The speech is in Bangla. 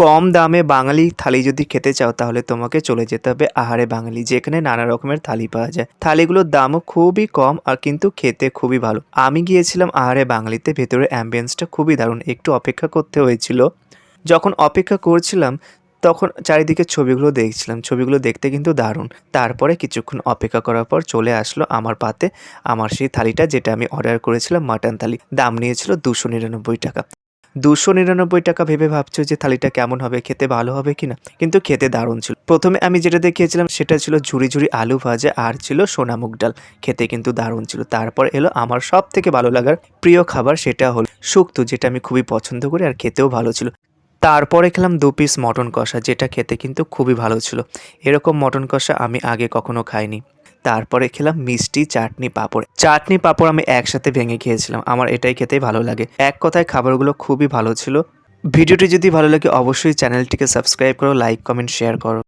কম দামে বাঙালি থালি যদি খেতে চাও, তাহলে তোমাকে চলে যেতে হবে আহারে বাঙালি, যেখানে নানা রকমের থালি পাওয়া যায়। থালিগুলোর দামও খুবই কম আর কিন্তু খেতে খুবই ভালো। আমি গিয়েছিলাম আহারে বাঙালিতে, ভেতরে অ্যাম্বিয়েন্সটা খুবই দারুণ। একটু অপেক্ষা করতে হয়েছিল। যখন অপেক্ষা করছিলাম, তখন চারিদিকে ছবিগুলো দেখছিলাম। ছবিগুলো দেখতে কিন্তু দারুণ। তারপরে কিছুক্ষণ অপেক্ষা করার পর চলে আসলো আমার পাতে। আমার সেই থালিটা যেটা আমি অর্ডার করেছিলাম মাটন থালি। দাম নিয়েছিল দুশো নিরানব্বই টাকা। দুশো নিরানব্বই টাকা ভেবে ভাবছ যে থালিটা কেমন হবে, খেতে ভালো হবে কিনা? কিন্তু খেতে দারুণ ছিল। প্রথমে আমি যেটা দেখিয়েছিলাম সেটা ছিল ঝুড়ি ঝুড়ি আলু ভাজা আর ছিল সোনা মুগ ডাল। খেতে কিন্তু দারুণ ছিল। তারপর এলো আমার সব থেকে ভালো লাগার প্রিয় খাবার সেটা হলো শুক্তো, যেটা আমি খুবই পছন্দ করি আর খেতেও ভালো ছিল। তারপরে খেলাম দু পিস মটন কষা, যেটা খেতে কিন্তু খুবই ভালো ছিল। এরকম মটন কষা আমি আগে কখনো খাইনি। তারপরে খেলাম মিষ্টি চাটনি পাঁপড়। চাটনি পাঁপড় আমি একসাথে ভেঙে খেয়েছিলাম। আমার এটাই খেতেই ভালো লাগে। এক কথায় খাবারগুলো খুবই ভালো ছিল। ভিডিওটি যদি ভালো লাগে, অবশ্যই চ্যানেলটিকে সাবস্ক্রাইব করো, লাইক, কমেন্ট, শেয়ার করো।